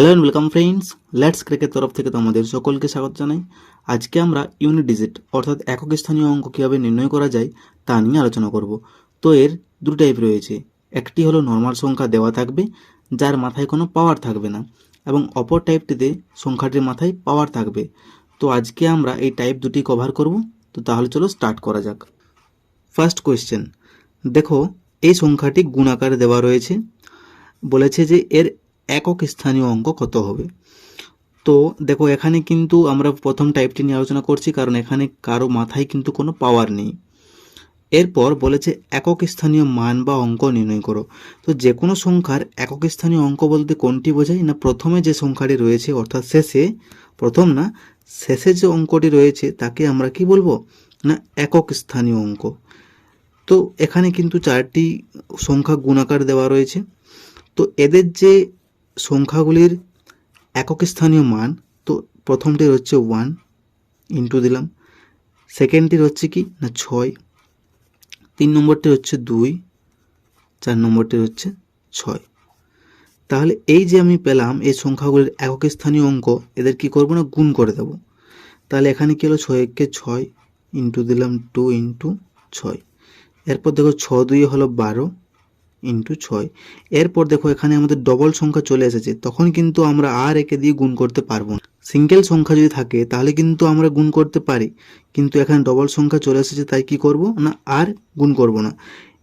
Hello and welcome friends let's cricket তরফ থেকে তোমাদের সকলকে স্বাগত জানাই। আজকে আমরা ইউনিট ডিজিট অর্থাৎ একক স্থানীয় অঙ্ক কীভাবে নির্ণয় করা যায়, তা নিয়ে আলোচনা করব। তো এর দু টাইপ রয়েছে। একটি হলো নর্মাল সংখ্যা দেওয়া থাকবে, যার মাথায় কোনো পাওয়ার থাকবে না, এবং অপর টাইপটিতে সংখ্যাটির মাথায় পাওয়ার থাকবে। তো আজকে আমরা এই টাইপ দুটি কভার করব। তো তাহলে চলো স্টার্ট করা যাক। ফার্স্ট কোয়েশ্চেন দেখো, এই সংখ্যাটি গুণাকারে দেওয়া রয়েছে। বলেছে যে এর একক স্থানীয় অঙ্ক কত হবে? তো দেখো, এখানে কিন্তু আমরা প্রথম টাইপটি নিয়ে আলোচনা করছি, কারণ এখানে কারও মাথায় কিন্তু কোনো পাওয়ার নেই। এরপর বলেছে একক স্থানীয় মান বা অঙ্ক নির্ণয় করো। তো যে কোনো সংখ্যার একক স্থানীয় অঙ্ক বলতে কোনটি বোঝায়? না, প্রথমে যে সংখ্যাটি রয়েছে, অর্থাৎ শেষে, প্রথম না, শেষে যে অঙ্কটি রয়েছে, তাকে আমরা কি বলব? না, একক স্থানীয় অঙ্ক। তো এখানে কিন্তু চারটি সংখ্যা গুণাকার দেওয়া রয়েছে। তো এদের যে সংখ্যাগুলির একক স্থানীয় মান, তো প্রথমটির হচ্ছে ওয়ান ইন্টু দিলাম। সেকেন্ডটির হচ্ছে কি? না, ছয়। তিন নম্বরটি হচ্ছে দুই, চার নম্বরটি হচ্ছে ছয়। তাহলে এই যে আমি পেলাম এই সংখ্যাগুলির একক স্থানীয় অঙ্ক, এদের কি করব না? গুণ করে দেব। তাহলে এখানে কী হলো? ছয় একে ছয় ইন্টু দিলাম টু ইন্টু ছয়। এরপর দেখো, ছ দুই হলো বারো ইন্টু ছয়। এরপর দেখো এখানে আমাদের ডবল সংখ্যা চলে এসেছে। তখন কিন্তু আমরা আর একে দিয়ে গুণ করতে পারব না। সিঙ্গেল সংখ্যা যদি থাকে, তাহলে কিন্তু আমরা গুণ করতে পারি। কিন্তু এখানে ডবল সংখ্যা চলে এসেছে, তাই কি করব না, আর গুণ করব না।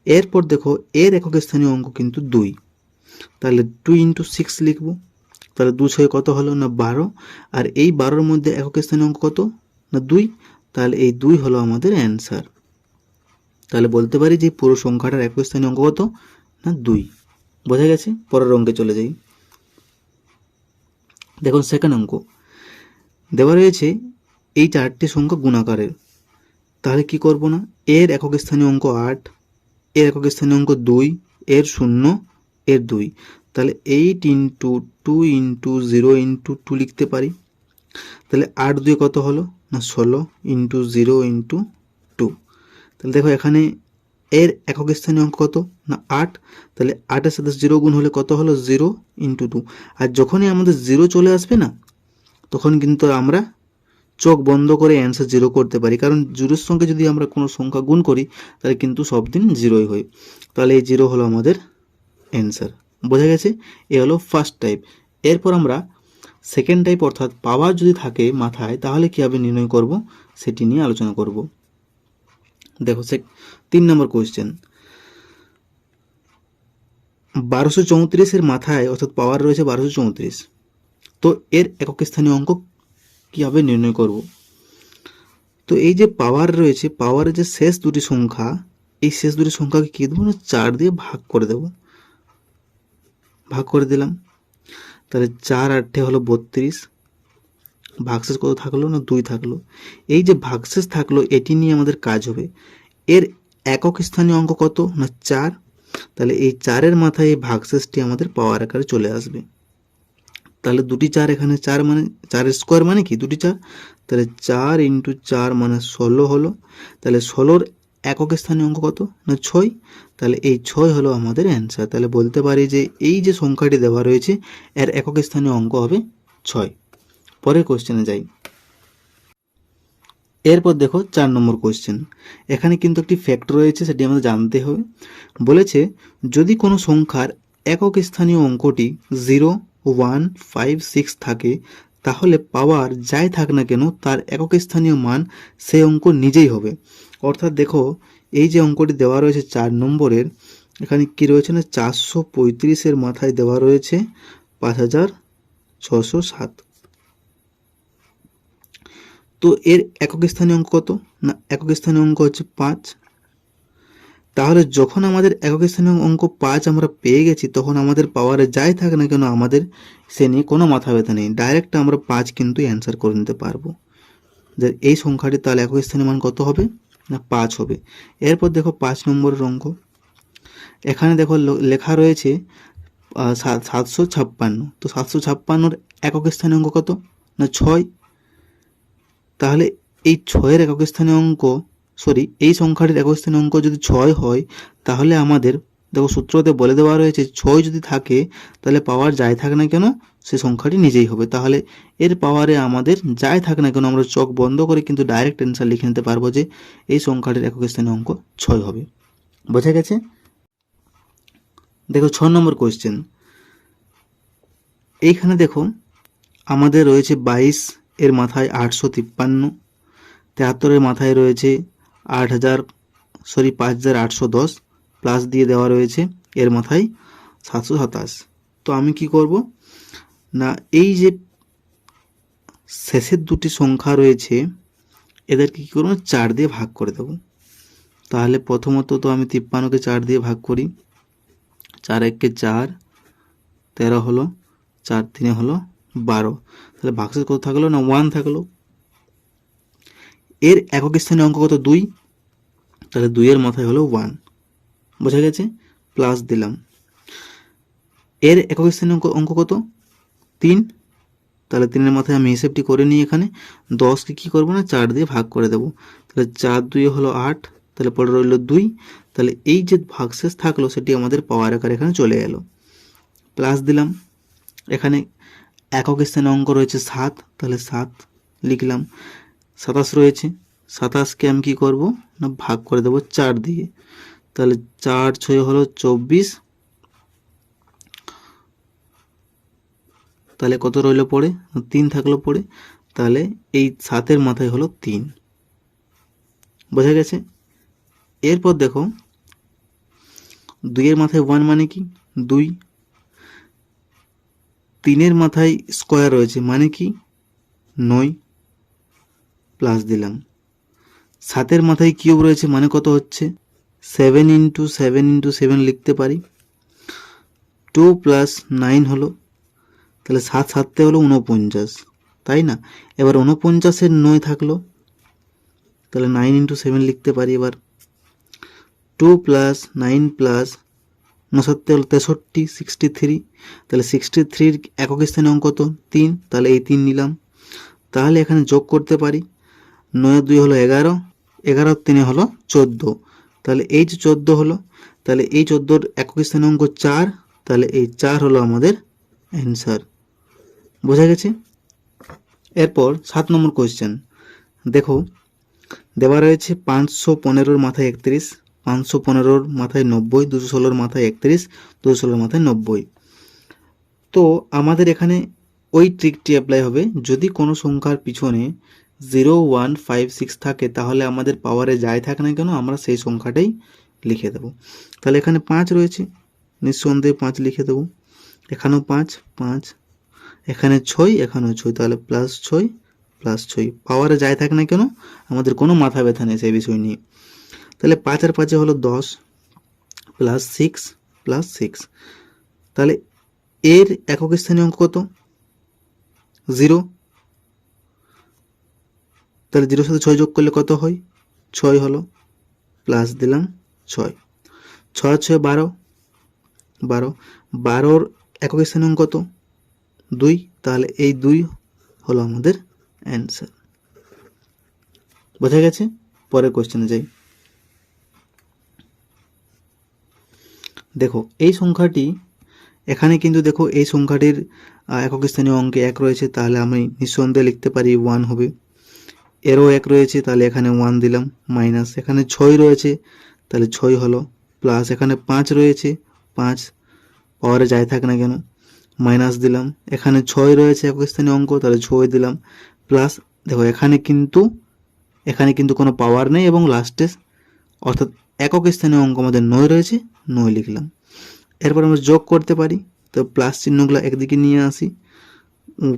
এরপর দেখো, এর একক স্থানীয় অঙ্ক কিন্তু দুই। তাহলে টু ইন্টু সিক্স লিখব। তাহলে দু ছয় কত হলো না, বারো। আর এই বারোর মধ্যে একক স্থানীয় অঙ্ক কত না, দুই? তাহলে এই দুই হলো আমাদের অ্যান্সার তাহলে বলতে পারি যে পুরো সংখ্যাটার একক স্থানীয় অঙ্ক কত? না, দুই। বোঝা গেছে? পরের অঙ্কে চলে যাই। দেখুন সেকেন্ড অঙ্ক। দেওয়া রয়েছে এই চারটি সংখ্যা গুণাকারের। তাহলে কি করব না? এর একক স্থানীয় অঙ্ক আট, এর একক স্থানীয় অঙ্ক দুই, এর শূন্য, এর দুই। তাহলে eight into two into zero into two লিখতে পারি। তাহলে আট দুই কত হলো? না, ষোলো ইন্টু জিরো ইন্টু টু তাহলে দেখো, এখানে এর একক স্থানীয় অঙ্ক কত? না, আট। তাহলে আটের সাথে জিরো গুণ হলে কত হলো? Zero into two. আর যখনই আমাদের জিরো চলে আসবে না, তখন কিন্তু আমরা চোখ বন্ধ করে অ্যান্সার জিরো করতে পারি। কারণ জিরোর সঙ্গে যদি আমরা কোনো সংখ্যা গুণ করি, তাহলে কিন্তু সব দিন জিরোই হয়। তাহলে এই জিরো হলো আমাদের অ্যান্সার বোঝা গেছে? এ হলো ফার্স্ট টাইপ এরপর আমরা সেকেন্ড টাইপ অর্থাৎ পাওয়ার যদি থাকে মাথায়, তাহলে কীভাবে নির্ণয় করব। সেটি নিয়ে আলোচনা করব। দেখো সে তিন নম্বর কোয়েশ্চেন বারোশো চৌত্রিশের মাথায় অর্থাৎ পাওয়ার রয়েছে বারোশো চৌত্রিশ। তো এর একক স্থানীয় অঙ্ক কীভাবে নির্ণয় করব? তো এই যে পাওয়ার রয়েছে পাওয়ারের যে শেষ দুটি সংখ্যা, এই শেষ দুটি সংখ্যাকে কী দেবো না, চার দিয়ে ভাগ করে দেব। ভাগ করে দিলাম। তাহলে চার আটে হলো বত্রিশ ভাগশেষ কত থাকল না দুই থাকল? এই যে ভাগশেষ থাকল, এটি নিয়ে আমাদের কাজ হবে। এর একক স্থানীয় অঙ্ক কত না চার? তাহলে এই চারের মাথায় এই ভাগশেষটি আমাদের পাওয়ার আকারে চলে আসবে। তাহলে দুটি চার এখানে চার মানে চার স্কোয়ার মানে কি দুটি চার? তাহলে চার ইন্টু চার মানে ষোলো হলো। তাহলে ষোলোর একক স্থানীয় অঙ্ক কত না ছয়? তাহলে এই ছয় হলো আমাদের অ্যান্সার তাহলে বলতে পারি যে এই যে সংখ্যাটি দেওয়া রয়েছে, এর একক স্থানীয় অঙ্ক হবে ছয়। পরের কোশ্চেনে যাই। এরপর দেখো চার নম্বর কোশ্চেন এখানে কিন্তু একটি ফ্যাক্ট রয়েছে, সেটি আমাদের জানতে হবে। বলেছে, যদি কোনো সংখ্যার একক স্থানীয় অঙ্কটি জিরো ওয়ান ফাইভ সিক্স থাকে, তাহলে পাওয়ার যাই থাক না কেন, তার একক স্থানীয় মান সেই অঙ্ক নিজেই হবে। অর্থাৎ দেখো, এই যে অঙ্কটি দেওয়া রয়েছে চার নম্বরের, এখানে কি রয়েছে না, চারশো পঁয়ত্রিশের মাথায় দেওয়া রয়েছে পাঁচ হাজার ছশো সাত। তো এর একক স্থানীয় অঙ্ক কত? না, একক স্থানীয় অঙ্ক হচ্ছে পাঁচ। তাহলে যখন আমাদের একক স্থানীয় অঙ্ক পাঁচ আমরা পেয়ে গেছি, তখন আমাদের পাওয়ারে যাই থাকে না কেন, আমাদের সে নিয়ে কোনো মাথা ব্যথা নেই। ডাইরেক্ট আমরা পাঁচ কিন্তু অ্যান্সার করে নিতে পারব। যে এই সংখ্যাটি তাহলে একক স্থানীয় মান কত হবে? না, পাঁচ হবে। এরপর দেখো পাঁচ নম্বরের অঙ্ক। এখানে দেখো লেখা রয়েছে সাতশো ছাপ্পান্ন। তো সাতশো ছাপ্পান্নর একক স্থানীয় অঙ্ক কত? না, ছয় তাহলে এই ছয়ের একক স্থানীয় অঙ্ক সরি এই সংখ্যাটির একক স্থানীয় অঙ্ক যদি ছয় হয়, তাহলে আমাদের, দেখো সূত্রতে বলে দেওয়া রয়েছে ছয় যদি থাকে, তাহলে পাওয়ার যাই থাক না কেন, সে সংখ্যাটি নিজেই হবে। তাহলে এর পাওয়ারে আমাদের যাই থাক না কেন, আমরা চোখ বন্ধ করে কিন্তু ডাইরেক্ট অ্যান্সার লিখে নিতে পারব যে এই সংখ্যাটির একক স্থানীয় অঙ্ক ছয় হবে। বোঝা গেছে? দেখো ছ নম্বর কোয়েশ্চেন এইখানে দেখো, আমাদের রয়েছে বাইশ এর মাথায় আটশো তিপ্পান্ন তেহাত্তরের মাথায় রয়েছে আট হাজার, সরি, পাঁচ হাজার আটশো দশ প্লাস দিয়ে দেওয়া রয়েছে এর মাথায় সাতশো সাতাশ। তো আমি কি করব? না, এই যে শেষের দুটি সংখ্যা রয়েছে, এদেরকে কী করব? চার দিয়ে ভাগ করে দেবো। তাহলে প্রথমত তো আমি তিপ্পান্নকে চার দিয়ে ভাগ করি। চার এককে চার, তেরো হলো, চার তিনে হলো বারো। তাহলে ভাগশেষ কত থাকল না ওয়ান থাকল? এর একক স্থানীয় অঙ্ক কত? দুই। তাহলে দুইয়ের মাথায় হলো ওয়ান। বোঝা গেছে? প্লাস দিলাম। এর একক স্থানীয় অঙ্ক অঙ্ক কত? তিন। তাহলে তিনের মাথায় আমি হিসেবটি করে নিই এখানে। দশকে কী করব না? চার দিয়ে ভাগ করে দেবো। তাহলে চার দুই হলো আট। তাহলে পরে রইল দুই। তাহলে এই যে ভাগশেষ থাকল, সেটি আমাদের পাওয়ার আকার এখানে চলে এলো। প্লাস দিলাম। এখানে একক স্থানে অঙ্ক রয়েছে সাত, তাহলে সাত লিখলাম। সাতাশ রয়েছে, সাতাশকে আমি কী করব? না, ভাগ করে দেবো চার দিয়ে। তাহলে চার ছয় হলো চব্বিশ। তাহলে কত রইল পড়ে? তিন থাকল পড়ে। তাহলে এই সাতের মাথায় হলো তিন। বোঝা গেছে? এরপর দেখো, দুইয়ের মাথায় ওয়ান মানে কি? দুই। তিনের মাথায় স্কোয়ার রয়েছে মানে কি? নয় প্লাস দিলাম। সাতের মাথায় কিউব রয়েছে মানে কত হচ্ছে? Seven into seven into seven লিখতে পারি। টু প্লাস নাইন হলো, তাহলে সাত সাততে হলো উনপঞ্চাশ তাই না? এবার উনপঞ্চাশের নয় থাকল, তাহলে নাইন ইন্টু সেভেন লিখতে পারি এবার। টু প্লাস নাইন প্লাস উনসত্তর হলো তেষট্টি সিক্সটি থ্রি তাহলে সিক্সটি থ্রির একক স্থানে অঙ্ক কত তিন, তাহলে এই তিন নিলাম। তাহলে এখানে যোগ করতে পারি। নয় দুই হলো এগারো এগারো তিনে হলো চোদ্দ। তাহলে এই যে চোদ্দ হলো, তাহলে এই চোদ্দোর একক স্থানে অঙ্ক চার, তাহলে এই চার হলো আমাদের অ্যান্সার বোঝা গেছে? এরপর সাত নম্বর কোয়েশ্চেন দেখো, দেওয়া রয়েছে পাঁচশো পনেরোর মাথায় একত্রিশ পাঁচশো পনেরোর মাথায় নব্বই, দুশো ষোলোর মাথায় একত্রিশ, দুশো ষোলোর মাথায় নব্বই। তো আমাদের এখানে ওই ট্রিকটি অ্যাপ্লাই হবে। যদি কোনো সংখ্যার পিছনে জিরো ওয়ান ফাইভ সিক্স থাকে, তাহলে আমাদের পাওয়ারে যাই থাক না কেন, আমরা সেই সংখ্যাটাই লিখে দেবো। তাহলে এখানে পাঁচ রয়েছে। নিঃসন্দেহে পাঁচ লিখে দেবো। এখানেও পাঁচ পাঁচ। এখানে ছয়, এখানেও ছয়। তাহলে প্লাস ছয় প্লাস ছয়। পাওয়ারে যাই থাক না কেন, আমাদের কোনো মাথা ব্যথা নেই সেই বিষয় নিয়ে। তাহলে পাঁচ আর পাঁচে হলো দশ প্লাস সিক্স প্লাস সিক্স তাহলে এর একক স্থানীয় অঙ্ক কত? জিরো তাহলে জিরোর সাথে ছয় যোগ করলে কত হয়? ছয় হলো প্লাস দিলাম ছয়। ছয় ছয় বারো বারো। বারোর একক স্থানীয় অঙ্ক কত? দুই। তাহলে এই দুই হলো আমাদের অ্যান্সার বোঝা গেছে? পরের কোশ্চেনে যাই। দেখো, এই সংখ্যাটি, এখানে কিন্তু দেখো, এই সংখ্যাটির একক স্থানীয় অঙ্কে এক রয়েছে, তাহলে আমি নিঃসন্দেহে লিখতে পারি ওয়ান হবে। এরও এক রয়েছে, তাহলে এখানে ওয়ান দিলাম মাইনাস এখানে ছয় রয়েছে, তাহলে ছয় হলো প্লাস এখানে পাঁচ রয়েছে, পাঁচ পাওয়ারে যাই থাক না কেন মাইনাস দিলাম। এখানে ছয় রয়েছে একক স্থানীয় অঙ্ক, তাহলে ছয় দিলাম প্লাস দেখো, এখানে কিন্তু এখানে কিন্তু কোনো পাওয়ার নেই এবং লাস্টে অর্থাৎ একক স্থানীয় অঙ্ক আমাদের নয় রয়েছে নয় লিখলাম। এরপর আমরা যোগ করতে পারি। তো প্লাস চিহ্নগুলো একদিকে নিয়ে আসি।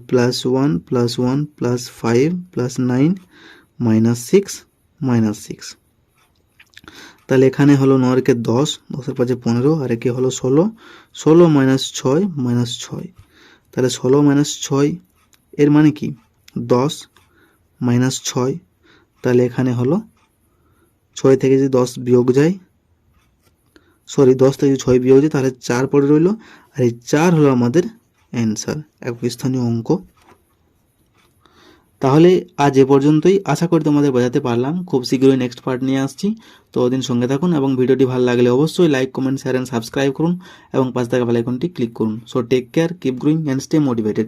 Plus one plus one plus five plus nine minus six minus six তাহলে এখানে হলো নয়কে দশ, দশের পাঁচে পনেরো, আর একে হলো ষোলো। ষোলো মাইনাস ছয় মাইনাস ছয়। তাহলে ষোলো মাইনাস ছয়, এর মানে কি? দশ মাইনাস ছয়। তাহলে এখানে হলো ছয় থেকে যদি দশ বিয়োগ যায় সরি, দশ থেকে ছয় বিয়োগ যায় তাহলে চার পড়ে রইল। আর এই চার হলো আমাদের অ্যান্সার এক স্থানীয় অঙ্ক। তাহলে আজ এ পর্যন্তই। আশা করি তোমাদের বোঝাতে পারলাম। খুব শীঘ্রই নেক্সট পার্ট নিয়ে আসছি। তো ওদিন সঙ্গে থাকুন এবং ভিডিওটি ভালো লাগলে অবশ্যই like comment share and subscribe করুন এবং পাশে থাকা বেল আইকনটি ক্লিক করুন। So take care keep growing and stay motivated